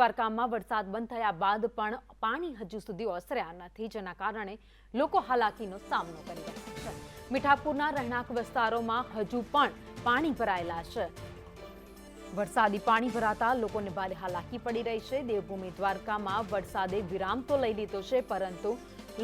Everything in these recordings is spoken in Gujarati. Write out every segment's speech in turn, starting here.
દ્વારકામાં વરસાદ બંધ થયા બાદ પણ પાણી હજુ સુધી ઓસર્યા નથી, જેના કારણે લોકો હાલાકીનો સામનો કરી રહ્યા છે. મીઠાપુરના રહેણાંક વિસ્તારોમાં હજુ પણ પાણી ભરાયેલા છે. વરસાદી પાણી ભરાતા લોકોને ભારે હાલાકી પડી રહી છે. દેવભૂમિ દ્વારકામાં વરસાદે વિરામ તો લઈ લીધો છે, પરંતુ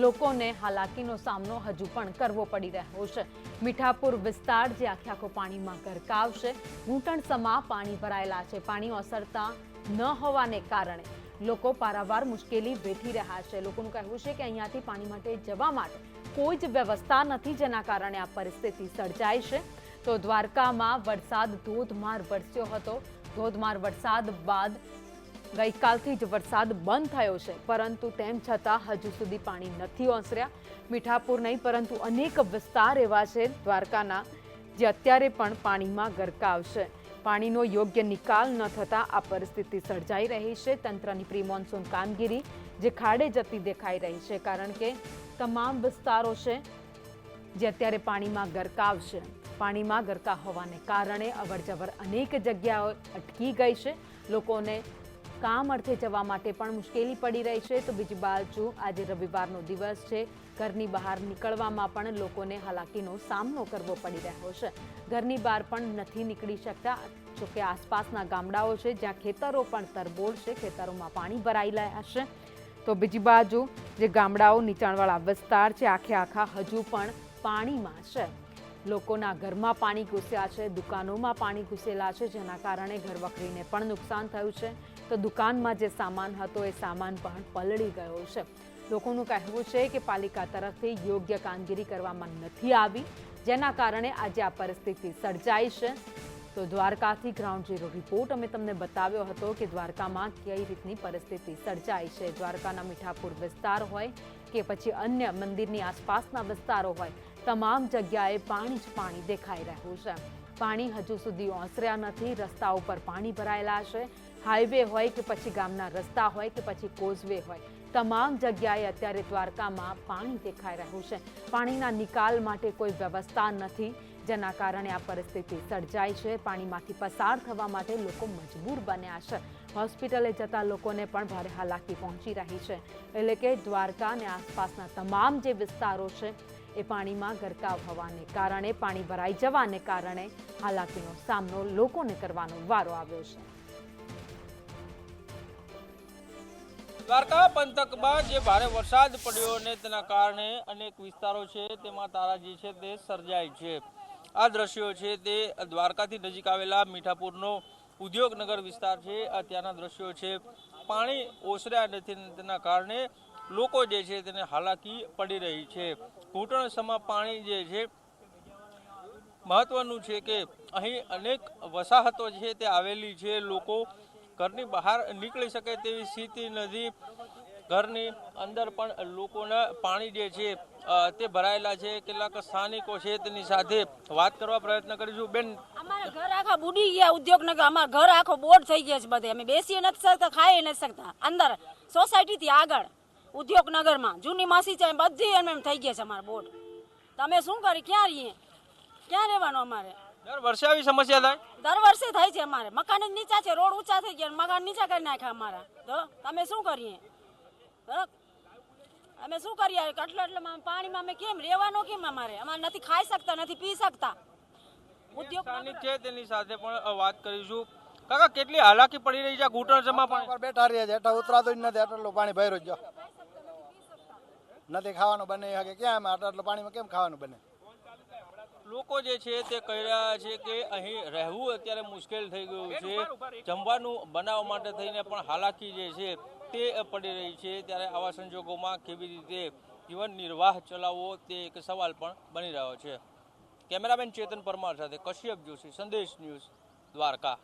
લોકોને હાલાકીનો સામનો હજુ પણ કરવો પડી રહ્યો છે. મીઠાપુર વિસ્તાર જે આખે આખો પાણીમાં ગરકાવ છે. ઘૂંટણસમા પાણી ભરાયેલા છે. પાણી ઓસરતા ન હોવાને કારણે લોકો પારાવાર મુશ્કેલી વેઠી રહ્યા છે. લોકોનું કહેવું છે કે અહીંયાથી પાણી માટે જવા માટે કોઈ જ વ્યવસ્થા નથી, જેના કારણે આ પરિસ્થિતિ સર્જાય છે. તો દ્વારકામાં વરસાદ ધોધમાર વરસ્યો હતો. ધોધમાર વરસાદ બાદ ગઈકાલથી જ વરસાદ બંધ થયો છે. પરંતુ તેમ છતાં હજુ સુધી પાણી નથી ઓસર્યા. મીઠાપુર નહીં, પરંતુ અનેક વિસ્તાર એવા છે દ્વારકાના, જે અત્યારે પણ પાણીમાં ગરકાવ છે. પાણીનો યોગ્ય નિકાલ ન થતાં આ પરિસ્થિતિ સર્જાઈ રહી છે. તંત્રની પ્રી મોન્સૂન કામગીરી જે ખાડે જતી દેખાઈ રહી છે, કારણ કે તમામ વિસ્તારો છે જે અત્યારે પાણીમાં ગરકાવ છે. પાણીમાં ગરકા હોવાને કારણે અવરજવર અનેક જગ્યાઓ અટકી ગઈ છે. લોકોને કામ અર્થે જવા માટે પણ મુશ્કેલી પડી રહી છે. તો બીજી બાજુ આજે રવિવારનો દિવસ છે. ઘરની બહાર નીકળવામાં પણ લોકોને હાલાકીનો સામનો કરવો પડી રહ્યો છે. ઘરની બહાર પણ નથી નીકળી શકતા, જોકે આસપાસના ગામડાઓ છે જ્યાં ખેતરો પણ તરબોળ છે, ખેતરોમાં પાણી ભરાયેલા છે. તો બીજી બાજુ જે ગામડાઓ નીચાણવાળા વિસ્તાર છે, આખે આખા હજુ પણ પાણીમાં છે. લોકોના ઘરમાં પાણી ઘૂસ્યા છે, દુકાનોમાં પાણી ઘૂસેલા છે, જેના કારણે ઘરવખરીને પણ નુકસાન થયું છે. તો દુકાનમાં જે સામાન હતો એ સામાન પણ પલળી ગયો છે. લોકોનું કહેવું છે કે પાલિકા તરફથી યોગ્ય કામગીરી કરવામાં નથી આવી, જેના કારણે આજે આ પરિસ્થિતિ સર્જાઈ છે. તો દ્વારકાથી ગ્રાઉન્ડ ઝીરો રિપોર્ટ અમે તમને બતાવ્યો હતો કે દ્વારકામાં કઈ રીતની પરિસ્થિતિ સર્જાઈ છે. દ્વારકાના મીઠાપુર વિસ્તાર હોય કે પછી અન્ય મંદિરની આસપાસના વિસ્તારો હોય, તમામ જગ્યાએ પાણી જ પાણી દેખાઈ રહ્યું છે. પાણી હજુ સુધી ઓસર્યા નથી, રસ્તા ઉપર પાણી ભરાયેલા છે. હાઈવે હોય કે પછી ગામના રસ્તા હોય કે પછી કોઝવે હોય, તમામ જગ્યાએ અત્યારે દ્વારકામાં પાણી દેખાઈ રહ્યું છે. પાણીના નિકાલ માટે કોઈ વ્યવસ્થા નથી, જેના કારણે આ પરિસ્થિતિ સર્જાઈ છે. પાણીમાંથી પસાર થવા માટે લોકો મજબૂર બન્યા છે. હોસ્પિટલે જતા લોકોને પણ ભારે હાલાકી પહોંચી રહી છે. એટલે કે દ્વારકા અને આસપાસના તમામ જે વિસ્તારો છે, એ પાણીમાં ગરકાવ હોવાને કારણે, પાણી ભરાઈ જવાને કારણે હાલાકીનો સામનો લોકોને કરવાનો વારો આવ્યો છે. દ્વારકા પંથકમાં જે ભારે વરસાદ પડ્યો અને તેના કારણે અનેક વિસ્તારો છે તેમાં તારાજી છે તે સર્જાય છે. આ દ્રશ્યો છે તે દ્વારકાથી નજીક આવેલા મીઠાપુરનો ઉદ્યોગનગર વિસ્તાર છે. ત્યાંના દ્રશ્યો છે. પાણી ઓસર્યા નથી તેના કારણે લોકો જે છે તેને હાલાકી પડી રહી છે. ઘૂંટણ સમા પાણી જે છે મહત્વનું છે કે અહીં અનેક વસાહતો છે તે આવેલી છે. લોકો ઘરની બહાર નીકળી શકે તેવી સ્થિતિ નથી. ઘરની અંદર પણ લોકોના પાણી જે છે તે ભરાયેલા છે. કેટલાક સ્થાનિકો છે તેની સાથે વાત કરવા પ્રયત્ન કરીશું. બેન, અમારા ઘર આખા બુડી ગયા ઉદ્યોગનગર. અમારા ઘર આખો બોર્ડ થઈ ગયા છે બધે. અમે બેસી નથી શકતા ખાઈ નથી શકતા. અંદર સોસાયટી થી આગળ ઉદ્યોગનગરમાં જૂની માસી છે, બધી એમ એમ થઈ ગયા છે અમારા બોર્ડ તમે શું કરી? ક્યાં રહીએ? ક્યાં રહેવાનું અમારે? દર વર્ષે આવી સમસ્યા થાય? દર વર્ષે થાય છે અમારે. મકાન જ નીચા છે રોડ ઊંચા થઈ ગયા મકાન નીચા કરી નાખ્યા અમારા. તો તમે શું કરીએ? અમે શું કરીએ? આટલા આટલા પાણીમાં અમે કેમ રહેવાનો કેમ અમારે? અમારે નથી ખાઈ શકતા નથી પી શકતા. ઉદ્યોગ છે તેની સાથે પણ વાત કરીશું. કાકા કેટલી હાલાકી પડી રહી છે ઘૂંટણ જમા પાણી? બેઠા રહીએ છે હેઠા ઉતરાતો જ નથી આટલું પાણી ભર્યું જ નથી ખાવાનું બને કે ક્યાં અમે આટલું પાણીમાં કેમ ખાવાનું બને? લોકો જે છે તે કહી રહ્યા છે કે અહીં રહેવું અત્યારે મુશ્કેલ થઈ ગયું છે. જમવાનું બનાવવા માટે થઈને પણ હાલાકી જે છે તે પડી રહી છે. ત્યારે આવા સંજોગોમાં કેવી રીતે જીવન નિર્વાહ ચલાવવો તે એક સવાલ પણ બની રહ્યો છે. કેમેરામેન ચેતન પરમાર સાથે કશ્યપ જોશી સંદેશ ન્યૂઝ દ્વારકા.